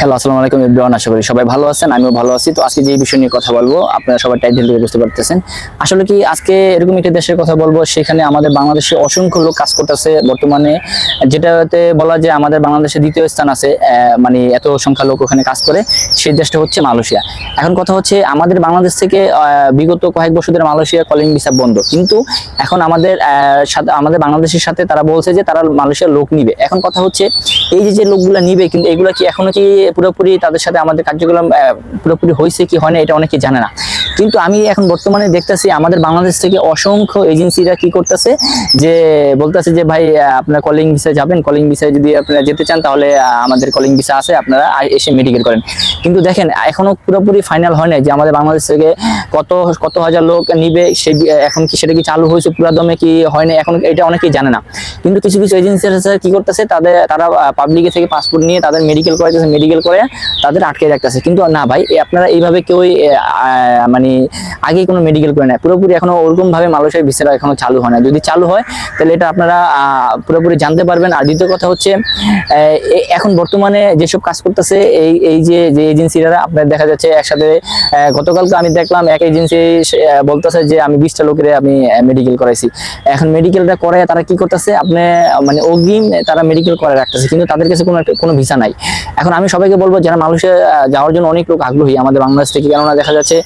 Hello, আসসালামু আলাইকুম ইব্রাহিম আশা করি সবাই ভালো আছেন, আমিও ভালো আছি। তো আজকে যে বিষয় নিয়ে কথা বলব, আপনারা সবাই টাইটেল থেকে বুঝতে পারতেছেন। আসলে কি আজকে এরকম একটি দেশের কথা বলব, সেখানে আমাদের বাংলাদেশে অসংখ্য লোক কাজ করতেছে। বর্তমানে যেটাতে বলা যায় আমাদের বাংলাদেশে দ্বিতীয় স্থান আছে মানে এত সংখ্যা লোক ওখানে কাজ করে, সেই দেশটা হচ্ছে মালয়েশিয়া। এখন কথা হচ্ছে আমাদের বাংলাদেশ থেকে বিগত কয়েক বছর ধরে মালয়েশিয়া কলিং ভিসা বন্ধ। কিন্তু এখন আমাদের সাথে, আমাদের বাংলাদেশের সাথে তারা বলছে যে তারা মালয়েশিয়ার লোক নিবে। এখন কথা হচ্ছে, এই যে যে লোকগুলা নিবে, কিন্তু এগুলা কি এখনও কি পুরোপুরি তাদের সাথে আমাদের কার্যক্রম পুরোপুরি হয়েছে কি হয় না এটা অনেকে জানে না। কিন্তু আমি এখন বর্তমানে দেখতেছি আমাদের বাংলাদেশ থেকে অসংখ্য এজেন্সিরা কি করতেছে যে বলতেছে যে ভাই আপনারা কলিং ভিসায় যাবেন কলিং ভিসায় যদি আপনারা যেতে চান তাহলে আমাদের কলিং ভিসা আছে আপনারা এসে মেডিকেল করেন। কিন্তু দেখেন এখনও পুরোপুরি ফাইনাল হয় যে আমাদের বাংলাদেশ থেকে কত কত হাজার লোক নিবে সে এখন কি সেটা কি চালু হয়েছে পুরা দমে কি হয় না এখন এটা অনেকেই জানে না। কিন্তু কিছু কিছু এজেন্সি কি করতেছে তাদের তারা পাবলিকে থেকে পাসপোর্ট নিয়ে তাদের মেডিকেল করাইতেছে মেডিকেল করে তাদের আটকে রাখতেছে। কিন্তু না ভাই আপনারা এইভাবে কেউই এ, আহ, মানে আগে কোনো মেডিকেল করে না পুরোপুরি এখনও ওরকম ভাবে মালয়েশিয়ার ভিসাটা এখনও চালু হয় না যদি চালু হয় তাহলে এটা আপনারা পুরোপুরি জানতে পারবেন। আর দ্বিতীয় কথা হচ্ছে এখন বর্তমানে যেসব কাজ করতেছে এই এই যে যে এজেন্সিরা আপনার দেখা যাচ্ছে একসাথে গতকালকে আমি দেখলাম এক এজেন্সি বলতেছে যে আমি বিশটা লোকের আমি মেডিকেল করাইছি। এখন মেডিকেলটা করে তারা কি করতেছে আপনি মানে অগ্রিম তারা মেডিকেল করে রাখতেছে কিন্তু তাদের কাছে কোনো কোনো ভিসা নাই। এখন আমি সবাইকে বলব যারা আহ, যাওয়ার জন্য অনেক লোক আগ্রহী আমাদের বাংলাদেশ থেকে কেননা দেখা যাচ্ছে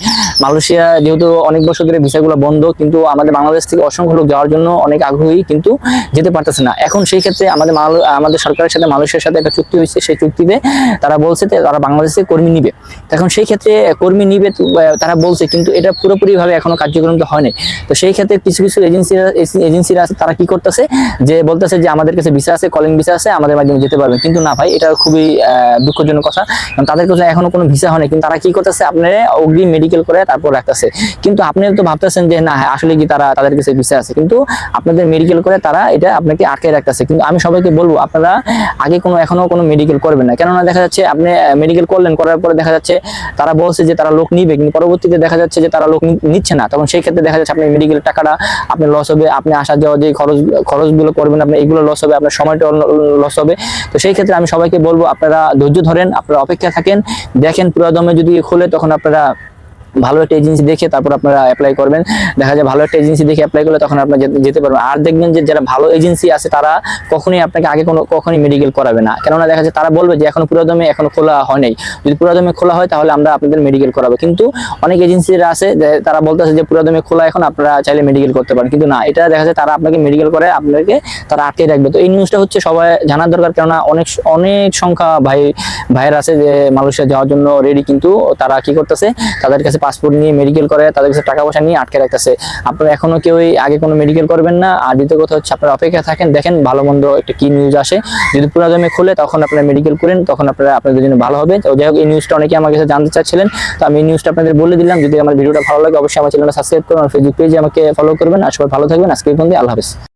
মালয়েশিয়া যেহেতু অনেক বছর ধরে ভিসাগুলো বন্ধ, কিন্তু আমাদের বাংলাদেশ থেকে অসংখ্য লোক যাওয়ার জন্য অনেক আগ্রহী, কিন্তু যেতে পারতেছে না। এখন সেই ক্ষেত্রে আমাদের আমাদের সরকারের সাথে, মালয়েশিয়ার সাথে একটা চুক্তি হয়েছে, সেই চুক্তিতে তারা বলছে তারা বাংলাদেশে কর্মী নিবে। এখন সেই ক্ষেত্রে কর্মী নিবে তারা বলছে, কিন্তু এটা পুরোপুরি ভাবে এখনও কার্যক্রম তো হয়নি। তো সেই ক্ষেত্রে কিছু কিছু এজেন্সিরা এজেন্সিরা আছে, তারা কি করতেছে যে বলতেছে যে আমাদের কাছে ভিসা আছে কলিং ভিসা আছে, আমাদের মাধ্যমে যেতে পারবে। কিন্তু না ভাই, এটা খুবই দুঃখজনক কথা। কারণ তাদের কাছে এখনও কোনো ভিসা হয়নি। কিন্তু তারা কি করতেছে, আপনার অগ্রিম মেডিকেল করে তারপর রাখতেছে। কিন্তু আপনি তো ভাবতেছেন যে, না, আসলে কি তারা তাদের কাছে ভিসা আছে? কিন্তু আপনাদের মেডিকেল করে তারা এটা আপনাকে আটকে রাখতেছে। কিন্তু আমি সবাইকে বলব, আপনারা আগে কোনো, এখনও কোনো মেডিকেল করবেন না। কেননা দেখা যাচ্ছে আপনি মেডিকেল করলেন, করার পরে দেখা যাচ্ছে তারা বলছে যে, তারা লোক নিবে। কিন্তু পরবর্তীতে দেখা যাচ্ছে যে, তারা লোক নিচ্ছে না। তখন সেই ক্ষেত্রে দেখা যাচ্ছে আপনি মেডিকেল টাকাটা আপনার লস হবে, আপনি আসা যাওয়া যে, খরচ, খরচগুলো করবেন আপনি, এগুলো লস হবে, আপনার সময়টা লস হবে। তো সেই ক্ষেত্রে আমি সবাইকে বলব, আপনারা ধৈর্য ধরেন, আপনারা অপেক্ষা থাকেন। দেখেন পুরাদমে যদি খোলে, তখন আপনারা ভালো একটা এজেন্সি দেখে তারপর আপনারা অ্যাপ্লাই করবেন। দেখা যায় ভালো একটা এজেন্সি দেখে অ্যাপ্লাই করলে তখন আপনারা যেতে- পারবেন। আর দেখবেন যে যারা ভালো এজেন্সি আছে তারা কখনোই আপনাকে আগে কোনো কখনোই মেডিকেল করাবে না। কেননা দেখা যায় তারা বলবে যে এখনও পুরোদমে এখনও খোলা হয় নাই। যদি পুরোদমে খোলা হয় তাহলে আমরা আপনাদের মেডিকেল করাবো। কিন্তু অনেক এজেন্সিরা আছে তারা বলতেছে যে পুরোদমে খোলা এখন আপনারা চাইলে মেডিকেল করতে পারেন। কিন্তু না, এটা দেখা যায় তারা আপনাকে মেডিকেল করে আপনাকে তারা আটকে রাখবে। তো এই নিউজটা হচ্ছে সবাই জানার দরকার। কেননা অনেক অনেক সংখ্যা ভাই ভাইয়ের আছে যে মালয়েশিয়া যাওয়ার জন্য রেডি কিন্তু তারা কি করতেছে? তাদের কাছে পাসপোর্ট নিয়ে মেডিকেল করে, তাদের কাছে টাকা পয়সা নিয়ে আটকে রাখতেছে। আপনারা এখনও কেউই আগে কোনো মেডিকেল করবেন না। আর দ্বিতীয় কথা হচ্ছে আপনারা অপেক্ষা থাকেন, দেখেন ভালো মন্দ একটা কি নিউজ আসে। যদি পুরো জমে খুলে তখন আপনারা মেডিকেল করেন, তখন আপনারা আপনাদের জন্য ভালো হবে। তো যাই হোক, এই নিউজটা অনেকে আমার কাছে জানতে চাচ্ছিলেন। তো আমি এই নিউজটা আপনাদের বলে দিলাম। যদি আমার ভিডিওটা ভালো লাগে, অবশ্যই আমার চ্যানেলটা সাবস্ক্রাইব করুন। আর ফেসবুক পেজে আমাকে ফলো করবেন। আর সবাই ভালো থাকবেন। আজকে পর্যন্ত আল্লাহ হাফেজ।